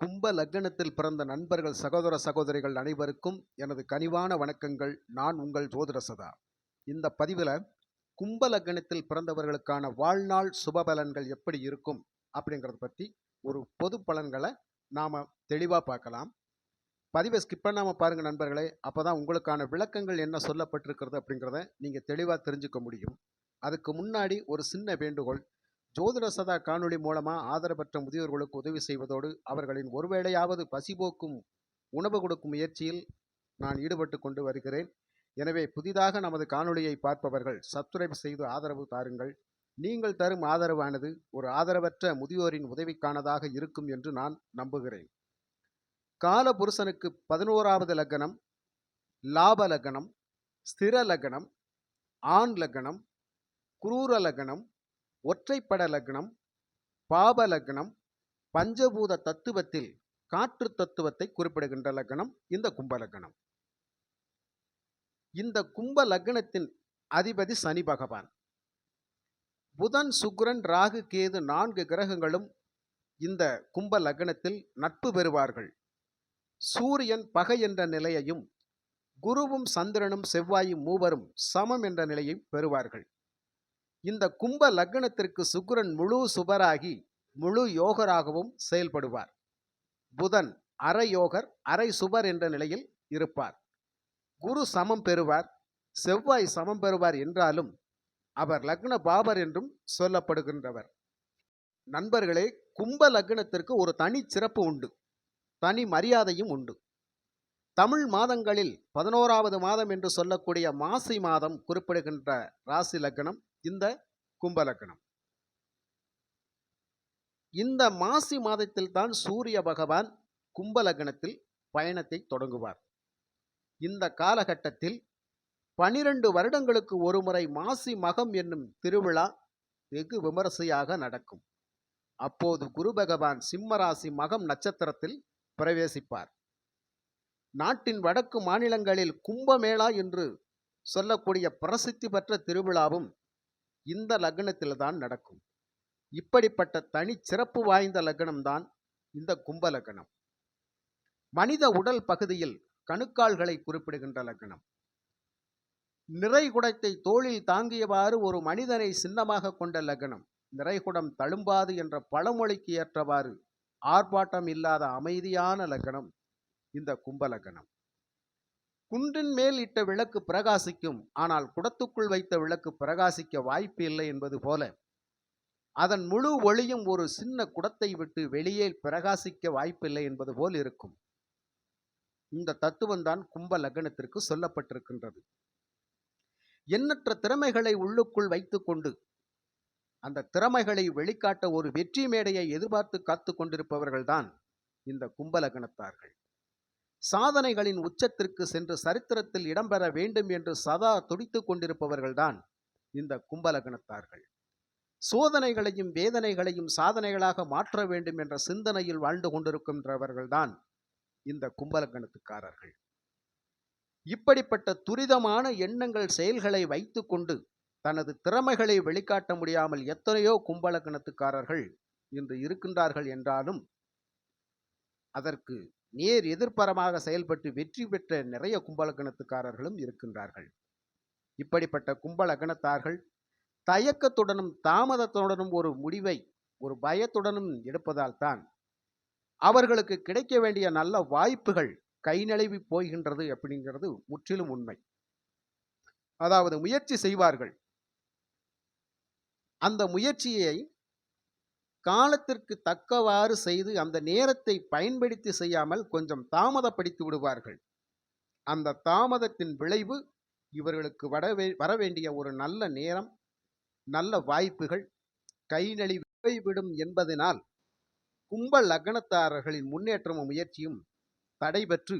கும்ப லக்னத்தில் பிறந்த நண்பர்கள் சகோதர சகோதரிகள் அனைவருக்கும் எனது கனிவான வணக்கங்கள். நான் உங்கள் ஜோதிட சதா. இந்த பதிவில் கும்ப லக்னத்தில் பிறந்தவர்களுக்கான வாழ்நாள் சுப பலன்கள் எப்படி இருக்கும் அப்படிங்கிறத பற்றி ஒரு பொது பலன்களை நாம் தெளிவாக பார்க்கலாம். பதிவை ஸ்கிப் பண்ணாமல் பாருங்கள் நண்பர்களே. அப்போ தான் உங்களுக்கான விளக்கங்கள் என்ன சொல்லப்பட்டிருக்கிறது அப்படிங்கிறத நீங்கள் தெளிவாக தெரிஞ்சுக்க முடியும். அதுக்கு முன்னாடி ஒரு சின்ன வேண்டுகோள். ஜோதிட சதா காணொளி மூலமாக ஆதரவற்ற முதியோர்களுக்கு உதவி செய்வதோடு அவர்களின் ஒருவேளையாவது பசிபோக்கும் உணவு கொடுக்கும் முயற்சியில் நான் ஈடுபட்டு கொண்டு வருகிறேன். எனவே புதிதாக நமது காணொளியை பார்ப்பவர்கள் சப்ஸ்கிரைப் செய்து ஆதரவு தாருங்கள். நீங்கள் தரும் ஆதரவானது ஒரு ஆதரவற்ற முதியோரின் உதவிக்கானதாக இருக்கும் என்று நான் நம்புகிறேன். கால புருஷனுக்கு பதினோராவது லக்னம் லாப லக்னம் ஸ்திர லக்னம் ஆண் லக்னம் குரூர லக்னம் ஒற்றைப்பட லக்னம் பாப லக்னம் பஞ்சபூத தத்துவத்தில் காற்று தத்துவத்தை குறிப்பிடுகின்ற லக்னம் இந்த கும்ப லக்னம். இந்த கும்ப லக்னத்தின் அதிபதி சனி பகவான். புதன் சுக்கிரன் ராகு கேது நான்கு கிரகங்களும் இந்த கும்ப லக்னத்தில் நட்பு பெறுவார்கள். சூரியன் பகை என்ற நிலையையும் குருவும் சந்திரனும் செவ்வாயும் மூவரும் சமம் என்ற நிலையை பெறுவார்கள். இந்த கும்ப லக்னத்திற்கு சுக்கிரன் முழு சுபராகி முழு யோகராகவும் செயல்படுவார். புதன் அரை யோகர் அரை சுபர் என்ற நிலையில் இருப்பார். குரு சமம் பெறுவார் செவ்வாய் சமம் பெறுவார் என்றாலும் அவர் லக்ன பாபர் என்றும் சொல்லப்படுகின்றவர். நண்பர்களே கும்ப லக்னத்திற்கு ஒரு தனி சிறப்பு உண்டு தனி மரியாதையும் உண்டு. தமிழ் மாதங்களில் பதினோராவது மாதம் என்று சொல்லக்கூடிய மாசி மாதம் குறிப்பிடுகின்ற ராசி லக்னம் இந்த கும்பலக்கணம். இந்த மாசி மாதத்தில் தான் சூரிய பகவான் கும்பலக்னத்தில் பயணத்தை தொடங்குவார். இந்த காலகட்டத்தில் பனிரெண்டு வருடங்களுக்கு ஒருமுறை மாசி மகம் என்னும் திருவிழா வெகு விமரிசையாக நடக்கும். அப்போது குரு பகவான் சிம்மராசி மகம் நட்சத்திரத்தில் பிரவேசிப்பார். நாட்டின் வடக்கு மாநிலங்களில் கும்பமேளா என்று சொல்லக்கூடிய பிரசித்தி பெற்ற திருவிழாவும் இந்த லக்னத்தில்தான் நடக்கும். இப்படிப்பட்ட தனி சிறப்பு வாய்ந்த லக்னம்தான் இந்த கும்ப லக்னம். மனித உடல் பகுதியில் கணுக்கால்களை குறிப்பிடுகின்ற லக்னம். நிறைகுடத்தை தோளில் தாங்கியவாறு ஒரு மனிதனை சின்னமாக கொண்ட லக்னம். நிறைகுடம் தழும்பாது என்ற பழமொழிக்கு ஏற்றவாறு ஆர்ப்பாட்டம் இல்லாத அமைதியான லக்னம் இந்த கும்ப லக்னம். குன்றின் மேல் இட்ட விளக்கு பிரகாசிக்கும். ஆனால் குடத்துக்குள் வைத்த விளக்கு பிரகாசிக்க வாய்ப்பு இல்லை என்பது போல. அதன் முழு ஒளியும் ஒரு சின்ன குடத்தை விட்டு வெளியே பிரகாசிக்க வாய்ப்பில்லை என்பது போல் இருக்கும். இந்த தத்துவம்தான் கும்ப லக்னத்திற்கு சொல்லப்பட்டிருக்கின்றது. எண்ணற்ற திறமைகளை உள்ளுக்குள் வைத்துக்கொண்டு அந்த திறமைகளை வெளிக்காட்ட ஒரு வெற்றி மேடையை எதிர்பார்த்து காத்து கொண்டிருப்பவர்கள்தான் இந்த கும்பலகணத்தார்கள் சாதனைகளின் உச்சத்திற்கு சென்று சரித்திரத்தில் இடம்பெற வேண்டும் என்று சதா துடித்து கொண்டிருப்பவர்கள்தான் இந்த கும்பலகணத்தார்கள். சோதனைகளையும் வேதனைகளையும் சாதனைகளாக மாற்ற வேண்டும் என்ற சிந்தனையில் வாழ்ந்து கொண்டிருக்கின்றவர்கள்தான் இந்த கும்பலகணத்துக்காரர்கள். இப்படிப்பட்ட துரிதமான எண்ணங்கள் செயல்களை வைத்துக்கொண்டு தனது திறமைகளை வெளிக்காட்ட முடியாமல் எத்தனையோ கும்பலக்கணத்துக்காரர்கள் இன்று இருக்கின்றார்கள் என்றாலும் அதற்கு நேர் எதிர்ப்பரமாக செயல்பட்டு வெற்றி பெற்ற நிறைய கும்பலக்கணத்துக்காரர்களும் இருக்கின்றார்கள். இப்படிப்பட்ட கும்பலகணத்தார்கள் தயக்கத்துடனும் தாமதத்துடனும் ஒரு முடிவை ஒரு பயத்துடனும் எடுப்பதால் தான் அவர்களுக்கு கிடைக்க வேண்டிய நல்ல வாய்ப்புகள் கை நழுவி போகின்றது அப்படிங்கிறது முற்றிலும் உண்மை. அதாவது முயற்சி செய்வார்கள். அந்த முயற்சியை காலத்திற்கு தக்கவாறு செய்து அந்த நேரத்தை பயன்படுத்தி செய்யாமல் கொஞ்சம் தாமதப்படுத்தி விடுவார்கள். அந்த தாமதத்தின் விளைவு இவர்களுக்கு வரவே வர வேண்டிய ஒரு நல்ல நேரம் நல்ல வாய்ப்புகள் கை நழுவி விடும் என்பதனால் கும்ப லக்னத்தாரர்களின் முன்னேற்றமும் முயற்சியும் தடைபெற்று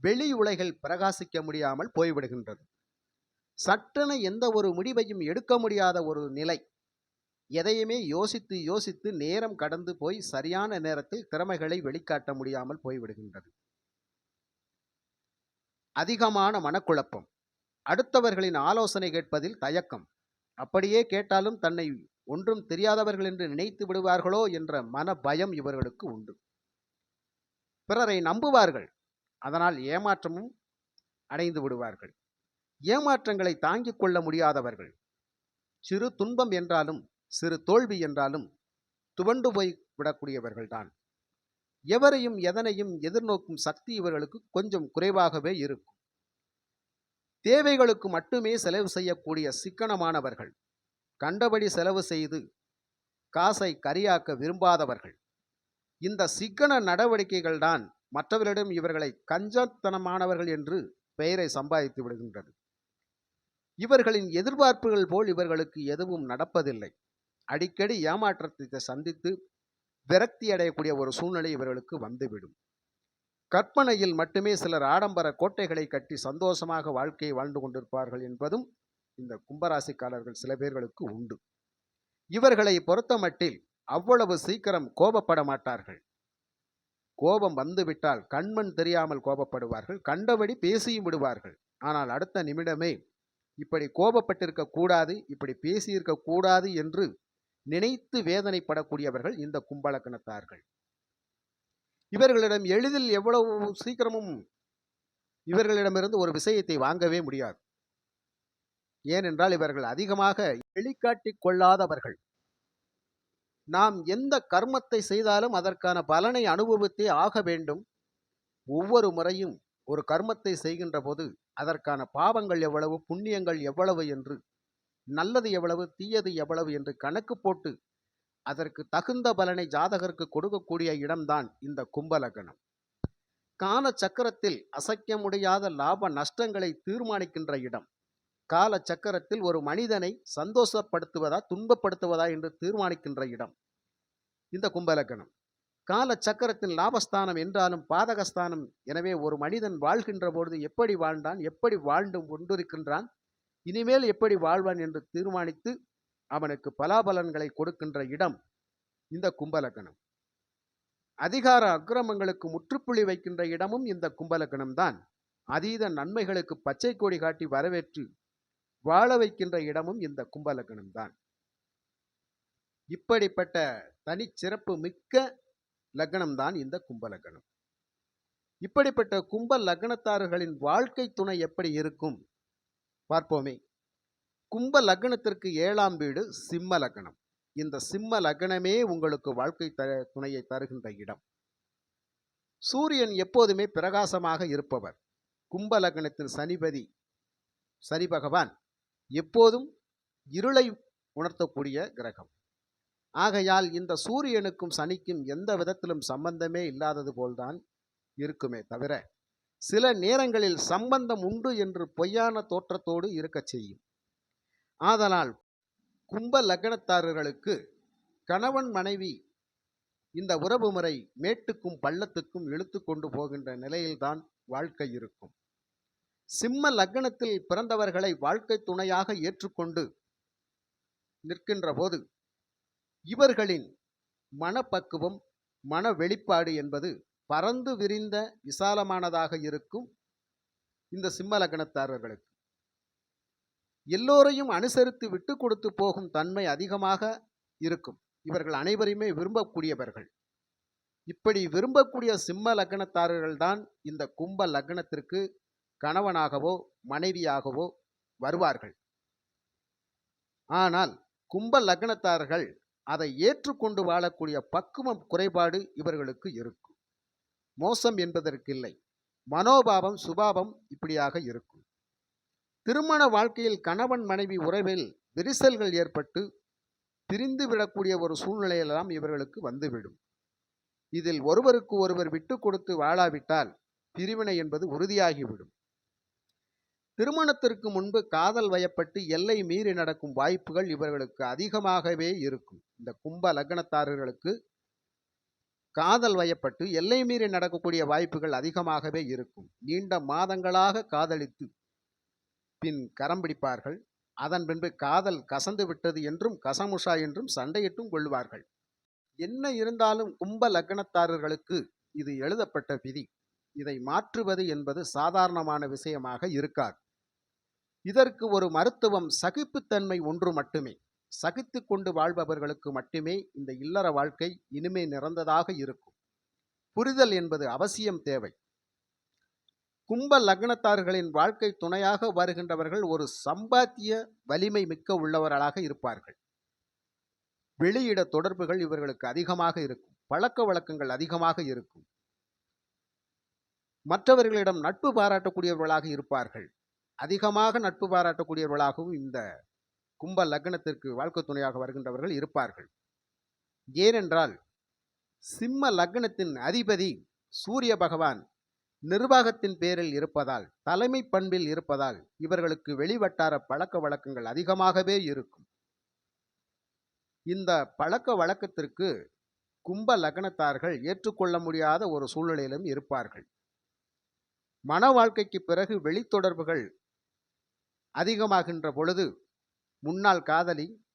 வெளி உலகில் பிரகாசிக்க முடியாமல் போய்விடுகின்றது. சட்டென எந்த ஒரு முடிவையும் எடுக்க முடியாத ஒரு நிலை எதையுமே யோசித்து யோசித்து நேரம் கடந்து போய் சரியான நேரத்தில் திறமைகளை வெளிக்காட்ட முடியாமல் போய்விடுகின்றது. அதிகமான மனக்குழப்பம். அடுத்தவர்களின் ஆலோசனை கேட்பதில் தயக்கம். அப்படியே கேட்டாலும் தன்னை ஒன்றும் தெரியாதவர்கள் என்று நினைத்து விடுவார்களோ என்ற மன பயம் இவர்களுக்கு உண்டு. பிறரை நம்புவார்கள். அதனால் ஏமாற்றமும் அடைந்து விடுவார்கள். ஏமாற்றங்களை தாங்கிக் கொள்ள முடியாதவர்கள். சிறு துன்பம் என்றாலும் சிறு தோல்வி என்றாலும் துவண்டு போய் விடக்கூடியவர்கள்தான். எவரையும் எதனையும் எதிர்நோக்கும் சக்தி இவர்களுக்கு கொஞ்சம் குறைவாகவே இருக்கும். தேவைகளுக்கு மட்டுமே செலவு செய்யக்கூடிய சிக்கனமானவர்கள் கண்டபடி செலவு செய்து காசை கரியாக்க விரும்பாதவர்கள். இந்த சிக்கன நடவடிக்கைகள்தான் மற்றவர்களிடம் இவர்களை கஞ்சத்தனமானவர்கள் என்று பெயரை சம்பாதித்து விடுகின்றது. இவர்களின் எதிர்பார்ப்புகள் போல் இவர்களுக்கு எதுவும் நடப்பதில்லை. அடிக்கடி ஏமாற்றத்தை சந்தித்து விரக்தி அடையக்கூடிய ஒரு சூழ்நிலை இவர்களுக்கு வந்துவிடும். கற்பனையில் மட்டுமே சிலர் ஆடம்பர கோட்டைகளை கட்டி சந்தோஷமாக வாழ்க்கையை வாழ்ந்து கொண்டிருப்பார்கள் என்பதும் இந்த கும்பராசிக்காரர்கள் சில பேர்களுக்கு உண்டு. இவர்களை பொறுத்தமட்டில் அவ்வளவு சீக்கிரம் கோபப்பட மாட்டார்கள். கோபம் வந்துவிட்டால் கண்மண் தெரியாமல் கோபப்படுவார்கள். கண்டபடி பேசியும் விடுவார்கள். ஆனால் அடுத்த நிமிடமே இப்படி கோபப்பட்டிருக்க கூடாது இப்படி பேசியிருக்க கூடாது என்று நினைத்து வேதனைப்படக்கூடியவர்கள் இந்த கும்பலக்கணத்தார்கள். இவர்களிடம் எளிதில் எவ்வளவு சீக்கிரமும் இவர்களிடமிருந்து ஒரு விஷயத்தை வாங்கவே முடியாது. ஏனென்றால் இவர்கள் அதிகமாக வெளிக்காட்டிக் கொள்ளாதவர்கள். நாம் எந்த கர்மத்தை செய்தாலும் அதற்கான பலனை அனுபவித்தே ஆக வேண்டும். ஒவ்வொரு முறையும் ஒரு கர்மத்தை செய்கின்ற போது அதற்கான பாவங்கள் எவ்வளவு புண்ணியங்கள் எவ்வளவு என்று நல்லது எவ்வளவு தீயது எவ்வளவு என்று கணக்கு போட்டு அதற்கு தகுந்த பலனை ஜாதகருக்கு கொடுக்கக்கூடிய இடம்தான் இந்த கும்பலகணம் கால சக்கரத்தில் அசைக்க முடியாத லாப நஷ்டங்களை தீர்மானிக்கின்ற இடம். கால சக்கரத்தில் ஒரு மனிதனை சந்தோஷப்படுத்துவதா துன்பப்படுத்துவதா என்று தீர்மானிக்கின்ற இடம். இந்த கும்பலக்கணம் கால சக்கரத்தின் லாபஸ்தானம் என்றாலும் பாதகஸ்தானம். எனவே ஒரு மனிதன் வாழ்கின்ற பொழுது எப்படி வாழ்ந்தான் எப்படி வாழ்ந்து கொண்டிருக்கின்றான் இனிமேல் எப்படி வாழ்வான் என்று தீர்மானித்து அவனுக்கு பலாபலன்களை கொடுக்கின்ற இடம் இந்த கும்பலக்கணம். அதிகார அக்கிரமங்களுக்கு முற்றுப்புள்ளி வைக்கின்ற இடமும் இந்த கும்பலக்கணம்தான். அதீத நன்மைகளுக்கு பச்சை கொடி காட்டி வரவேற்று வாழ வைக்கின்ற இடமும் இந்த கும்பலக்கணம்தான். இப்படிப்பட்ட தனிச்சிறப்பு மிக்க லக்னம்தான் இந்த கும்பலக்கணம். இப்படிப்பட்ட கும்ப லக்னத்தாரர்களின் வாழ்க்கை துணை எப்படி இருக்கும்? பார்ப்போமே. கும்ப லக்னத்திற்கு ஏழாம் வீடு சிம்ம லக்னம். இந்த சிம்ம லக்னமே உங்களுக்கு வாழ்க்கை த துணையை தருகின்ற இடம். சூரியன் எப்போதுமே பிரகாசமாக இருப்பவர். கும்ப லக்னத்தின் சனிபதி சனி பகவான் எப்போதும் இருளை உணர்த்தக்கூடிய கிரகம். ஆகையால் இந்த சூரியனுக்கும் சனிக்கும் எந்த விதத்திலும் சம்பந்தமே இல்லாதது போல்தான் இருக்குமே தவிர சில நேரங்களில் சம்பந்தம் உண்டு என்று பொய்யான தோற்றத்தோடு இருக்கச் செய்யும். ஆதலால் கும்ப லக்னத்தாரர்களுக்கு கணவன் மனைவி இந்த உறவு முறை மேட்டுக்கும் பள்ளத்துக்கும் இழுத்து கொண்டு போகின்ற நிலையில்தான் வாழ்க்கை இருக்கும். சிம்ம லக்னத்தில் பிறந்தவர்களை வாழ்க்கை துணையாக ஏற்றுக்கொண்டு நிற்கின்ற போது இவர்களின் மனப்பக்குவம் மன வெளிப்பாடு என்பது பறந்து விரிந்த விசாலமானதாக இருக்கும் இந்த சிம்ம லக்னத்தாரர்களுக்கு. எல்லோரையும் அனுசரித்து விட்டு கொடுத்து போகும் தன்மை அதிகமாக இருக்கும். இவர்கள் அனைவரையுமே விரும்பக்கூடியவர்கள். இப்படி விரும்பக்கூடிய சிம்ம லக்னத்தாரர்கள்தான் இந்த கும்ப லக்னத்திற்கு கணவனாகவோ மனைவியாகவோ வருவார்கள். ஆனால் கும்ப லக்னத்தார்கள் அதை ஏற்றுக்கொண்டு வாழக்கூடிய பக்குவம் குறைபாடு இவர்களுக்கு இருக்கும். மோசம் என்பதற்கில்லை. மனோபாவம் சுபாவம் இப்படியாக இருக்கும். திருமண வாழ்க்கையில் கணவன் மனைவி உறவில் விரிசல்கள் ஏற்பட்டு பிரிந்து விடக்கூடிய ஒரு சூழ்நிலையெல்லாம் இவர்களுக்கு வந்துவிடும். இதில் ஒருவருக்கு ஒருவர் விட்டு கொடுத்து வாழாவிட்டால் பிரிவினை என்பது உறுதியாகிவிடும். திருமணத்திற்கு முன்பு காதல் வயப்பட்டு எல்லை மீறி நடக்கும் வாய்ப்புகள் இவர்களுக்கு அதிகமாகவே இருக்கும். இந்த கும்ப லக்னத்தாரர்களுக்கு காதல் வயப்பட்டு எல்லை மீறி நடக்கக்கூடிய வாய்ப்புகள் அதிகமாகவே இருக்கும். நீண்ட மாதங்களாக காதலித்து பின் கரம் பிடிப்பார்கள். அதன் பின்பு காதல் கசந்து விட்டது என்றும் கசமுஷா என்றும் சண்டையிட்டும் கொள்வார்கள். என்ன இருந்தாலும் கும்ப லக்னத்தாரர்களுக்கு இது எழுதப்பட்ட விதி. இதை மாற்றுவது என்பது சாதாரணமான விஷயமாக இருக்காது. இதற்கு ஒரு மருத்துவம் சகிப்புத்தன்மை ஒன்று மட்டுமே. சகித்து கொண்டு வாழ்பவர்களுக்கு மட்டுமே இந்த இல்லற வாழ்க்கை இனிமை நிறந்ததாக இருக்கும். புரிதல் என்பது அவசியம் தேவை. கும்ப லக்னத்தார்களின் வாழ்க்கை துணையாக வருகின்றவர்கள் ஒரு சம்பாத்திய வலிமை மிக்க உள்ளவர்களாக இருப்பார்கள். வெளியிட தொடர்புகள் இவர்களுக்கு அதிகமாக இருக்கும். பழக்க வழக்கங்கள் அதிகமாக இருக்கும். மற்றவர்களிடம் நட்பு பாராட்டக்கூடியவர்களாக இருப்பார்கள். அதிகமாக நட்பு பாராட்டக்கூடியவர்களாகவும் இந்த கும்ப லக்னத்திற்கு வாழ்க்கை துணையாக வருகின்றவர்கள் இருப்பார்கள். ஏனென்றால் சிம்ம லக்னத்தின் அதிபதி சூரிய பகவான் நிர்வாகத்தின் பேரில் இருப்பதால் தலைமை பண்பில் இருப்பதால் இவர்களுக்கு வெளிவட்டார பழக்க வழக்கங்கள் அதிகமாகவே இருக்கும். இந்த பழக்க வழக்கத்திற்கு கும்ப லக்னத்தார்கள் ஏற்றுக்கொள்ள முடியாத ஒரு சூழ்நிலையிலும் இருப்பார்கள். மன வாழ்க்கைக்கு பிறகு வெளித்தொடர்புகள் அதிகமாகின்ற பொழுது முன்னாள் காதலி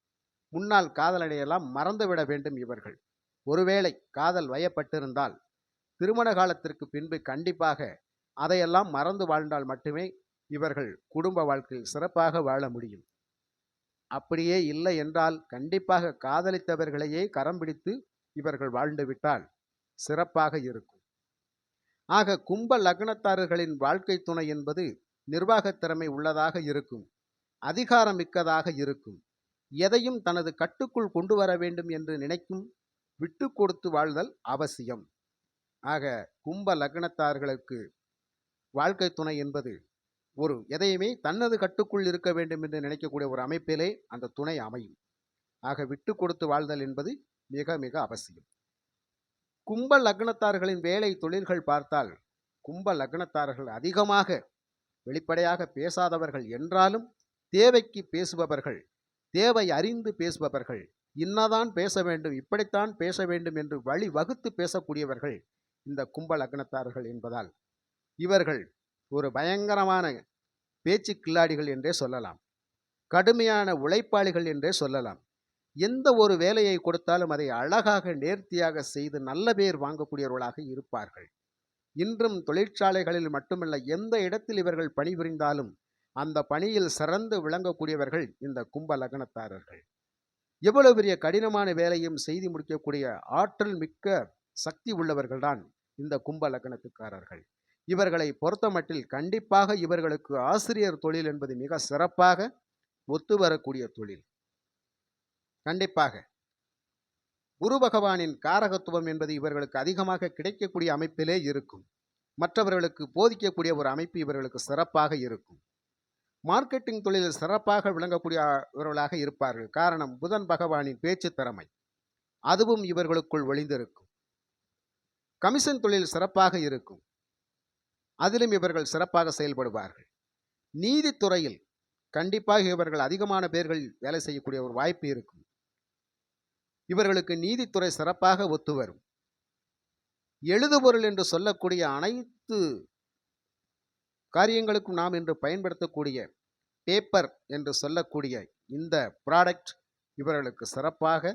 முன்னாள் காதலனையெல்லாம் மறந்துவிட வேண்டும் இவர்கள். ஒருவேளை காதல் வயப்பட்டிருந்தால் திருமண காலத்திற்கு பின்பு கண்டிப்பாக அதையெல்லாம் மறந்து வாழ்ந்தால் மட்டுமே இவர்கள் குடும்ப வாழ்க்கையில் சிறப்பாக வாழ முடியும். அப்படியே இல்லை என்றால் கண்டிப்பாக காதலித்தவர்களையே கரம் பிடித்து இவர்கள் வாழ்ந்துவிட்டால் சிறப்பாக இருக்கும். ஆக கும்ப லக்னத்தாரர்களின் வாழ்க்கை துணை என்பது நிர்வாகத் திறமை உள்ளதாக இருக்கும். அதிகாரம் மிக்கதாக இருக்கும். எதையும் தனது கட்டுக்குள் கொண்டு வர வேண்டும் என்று நினைக்கும் விட்டு கொடுத்து வாழ்தல் அவசியம். ஆக கும்ப லக்னத்தார்களுக்கு வாழ்க்கை துணை என்பது ஒரு எதையுமே தனது கட்டுக்குள் இருக்க வேண்டும் என்று நினைக்கக்கூடிய ஒரு அமைப்பிலே அந்த துணை அமையும். ஆக விட்டு கொடுத்து வாழ்தல் என்பது மிக மிக அவசியம். கும்ப லக்னத்தார்களின் வேலை தொழில்கள் பார்த்தால் கும்ப லக்னத்தார்கள் அதிகமாக வெளிப்படையாக பேசாதவர்கள் என்றாலும் தேவைக்கு பேசுபவர்கள் தேவை அறிந்து பேசுபவர்கள் இன்னதான் பேச வேண்டும் இப்படித்தான் பேச வேண்டும் என்று வழி வகுத்து பேசக்கூடியவர்கள் இந்த கும்ப லக்னத்தார்கள் என்பதால் இவர்கள் ஒரு பயங்கரமான பேச்சு கில்லாடிகள் என்றே சொல்லலாம் கடுமையான உழைப்பாளிகள் என்றே சொல்லலாம். எந்த ஒரு வேலையை கொடுத்தாலும் அதை அழகாக நேர்த்தியாக செய்து நல்ல பேர் வாங்கக்கூடியவர்களாக இருப்பார்கள். இன்றும் தொழிற்சாலைகளில் மட்டுமல்ல எந்த இடத்தில் இவர்கள் பணிபுரிந்தாலும் அந்த பணியில் சிறந்து விளங்கக்கூடியவர்கள் இந்த கும்ப லக்னத்தாரர்கள். எவ்வளவு பெரிய கடினமான வேலையும் செய்து முடிக்கக்கூடிய ஆற்றல் மிக்க சக்தி உள்ளவர்கள்தான் இந்த கும்ப லக்னத்துக்காரர்கள். இவர்களை பொறுத்தமட்டில் கண்டிப்பாக இவர்களுக்கு ஆசிரியர் தொழில் என்பது மிக சிறப்பாக ஒத்து வரக்கூடிய தொழில். கண்டிப்பாக. குரு பகவானின் காரகத்துவம் என்பது இவர்களுக்கு அதிகமாக கிடைக்கக்கூடிய அமைப்பிலே இருக்கும். மற்றவர்களுக்கு போதிக்கக்கூடிய ஒரு அமைப்பு இவர்களுக்கு சிறப்பாக இருக்கும். மார்க்கெட்டிங் தொழிலில் சிறப்பாக விளங்கக்கூடியவர்களாக இருப்பார்கள். காரணம் புதன் பகவானின் பேச்சு திறமை. அதுவும் இவர்களுக்குள் ஒளிந்திருக்கும். கமிஷன் தொழில் சிறப்பாக இருக்கும். அதிலும் இவர்கள் சிறப்பாக செயல்படுவார்கள். நீதித்துறையில் கண்டிப்பாக இவர்கள் அதிகமான பேர்கள் வேலை செய்யக்கூடிய ஒரு வாய்ப்பு இருக்கும். இவர்களுக்கு நீதித்துறை சிறப்பாக ஒத்து வரும். எழுதுபொருள் என்று சொல்லக்கூடிய அனைத்து காரியங்களுக்கும் நாம் இன்று பயன்படுத்தக்கூடிய பேப்பர் என்று சொல்லக்கூடிய இந்த ப்ராடக்ட் இவர்களுக்கு சிறப்பாக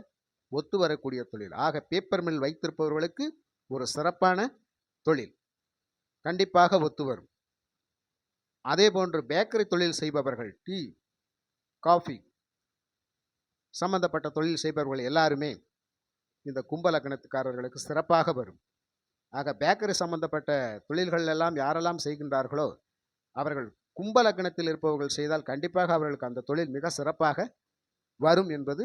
ஒத்து வரக்கூடிய தொழில். ஆக பேப்பர் மில் வைத்திருப்பவர்களுக்கு ஒரு சிறப்பான தொழில். கண்டிப்பாக ஒத்து வரும். அதே போன்று பேக்கரி தொழில் செய்பவர்கள் டீ காஃபி சம்பந்தப்பட்ட தொழில் செய்பவர்கள் எல்லாருமே இந்த கும்பலக்கணத்துக்காரர்களுக்கு சிறப்பாக வரும். ஆக பேக்கரி சம்பந்தப்பட்ட தொழில்கள் எல்லாம் யாரெல்லாம் செய்கின்றார்களோ அவர்கள் கும்ப லக்னத்தில் இருப்பவர்கள் செய்தால் கண்டிப்பாக அவர்களுக்கு அந்த தொழில் மிக சிறப்பாக வரும் என்பது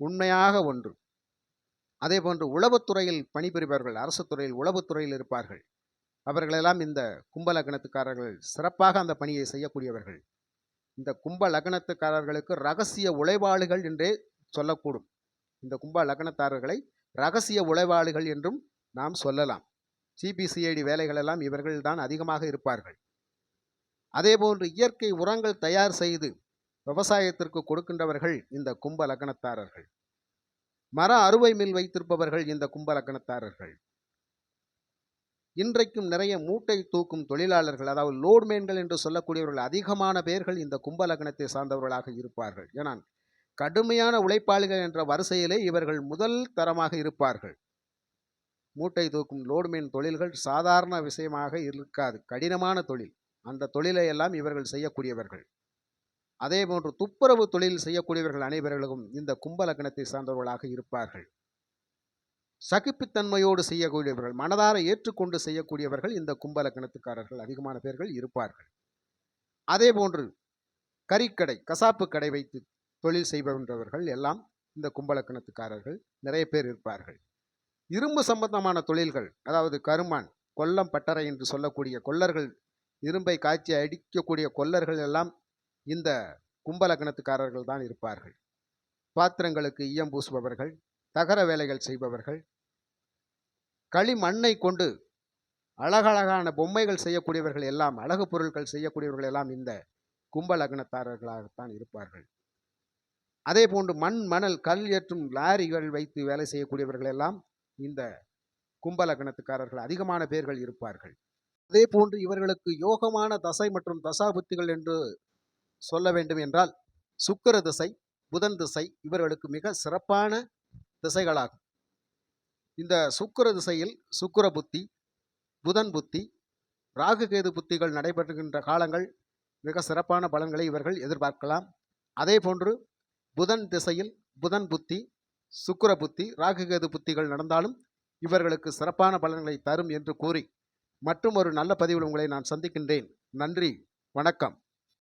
உண்மையாக ஒன்று. அதே போன்று உளவுத்துறையில் பணிபுரிபவர்கள் அரசு துறையில் உளவுத்துறையில் இருப்பார்கள். அவர்களெல்லாம் இந்த கும்ப லக்னத்துக்காரர்கள் சிறப்பாக அந்த பணியை செய்யக்கூடியவர்கள். இந்த கும்ப லக்னத்துக்காரர்களுக்கு ரகசிய உழைவாளிகள் என்றே சொல்லக்கூடும். இந்த கும்ப லக்னத்தாரர்களை ரகசிய உழைவாளிகள் என்றும் நாம் சொல்லலாம். சிபிசிஐடி வேலைகளெல்லாம் இவர்கள்தான் அதிகமாக இருப்பார்கள். அதேபோன்று இயற்கை உரங்கள் தயார் செய்து விவசாயத்திற்கு கொடுக்கின்றவர்கள் இந்த கும்ப லக்னத்தாரர்கள். மர அறுவை மில் வைத்திருப்பவர்கள் இந்த கும்ப லக்னத்தாரர்கள். இன்றைக்கும் நிறைய மூட்டை தூக்கும் தொழிலாளர்கள் அதாவது லோட்மேன்கள் என்று சொல்லக்கூடியவர்கள் அதிகமான பேர்கள் இந்த கும்ப லக்னத்தை சார்ந்தவர்களாக இருப்பார்கள். ஏன்னா கடுமையான உழைப்பாளிகள் என்ற வரிசையிலே இவர்கள் முதல் தரமாக இருப்பார்கள். மூட்டை தூக்கும் லோட்மேன் தொழில்கள் சாதாரண விஷயமாக இருக்காது. கடினமான தொழில். அந்த தொழிலை எல்லாம் இவர்கள் செய்யக்கூடியவர்கள். அதே போன்று துப்புரவு தொழில் செய்யக்கூடியவர்கள் அனைவர்களும் இந்த கும்பலக்கணத்தை சார்ந்தவர்களாக இருப்பார்கள். சகிப்புத்தன்மையோடு செய்யக்கூடியவர்கள் மனதார ஏற்றுக்கொண்டு செய்யக்கூடியவர்கள் இந்த கும்பலக்கணத்துக்காரர்கள் அதிகமான பேர்கள் இருப்பார்கள். அதே போன்று கறிக்கடை கசாப்பு கடை வைத்து தொழில் செய்பவன்றவர்கள் எல்லாம் இந்த கும்பலக்கணத்துக்காரர்கள் நிறைய பேர் இருப்பார்கள். இரும்பு சம்பந்தமான தொழில்கள் அதாவது கருமான் கொல்லம் பட்டறை என்று சொல்லக்கூடிய கொல்லர்கள் இரும்பை காய்ச்சி அடிக்கக்கூடிய கொல்லர்கள் எல்லாம் இந்த கும்பலக்னத்துக்காரர்கள் தான் இருப்பார்கள். பாத்திரங்களுக்கு ஈயம் பூசுபவர்கள் தகர வேலைகள் செய்பவர்கள் களிமண்ணை கொண்டு அழகழகான பொம்மைகள் செய்யக்கூடியவர்கள் எல்லாம் அழகு பொருட்கள் செய்யக்கூடியவர்கள் எல்லாம் இந்த கும்பலக்னத்தாரர்களாகத்தான் இருப்பார்கள். அதே போன்று மண் மணல் கல் ஏற்றும் லாரிகள் வைத்து வேலை செய்யக்கூடியவர்கள் எல்லாம் இந்த கும்பலக்னத்துக்காரர்கள் அதிகமான பேர்கள் இருப்பார்கள். அதே போன்று இவர்களுக்கு யோகமான தசை மற்றும் தசாபுத்திகள் என்று சொல்ல வேண்டும் என்றால் சுக்கர திசை புதன் திசை இவர்களுக்கு மிக சிறப்பான திசைகளாகும். இந்த சுக்கர திசையில் சுக்கிர புத்தி புதன் புத்தி ராகு கேது புத்திகள் நடைபெறுகின்ற காலங்கள் மிக சிறப்பான பலன்களை இவர்கள் எதிர்பார்க்கலாம். அதே போன்று புதன் திசையில் புதன் புத்தி சுக்கர புத்தி ராகு கேது புத்திகள் நடந்தாலும் இவர்களுக்கு சிறப்பான பலன்களை தரும் என்று கூறி மற்றும் ஒரு நல்ல பதிவில் உங்களை நான் சந்திக்கின்றேன். நன்றி. வணக்கம்.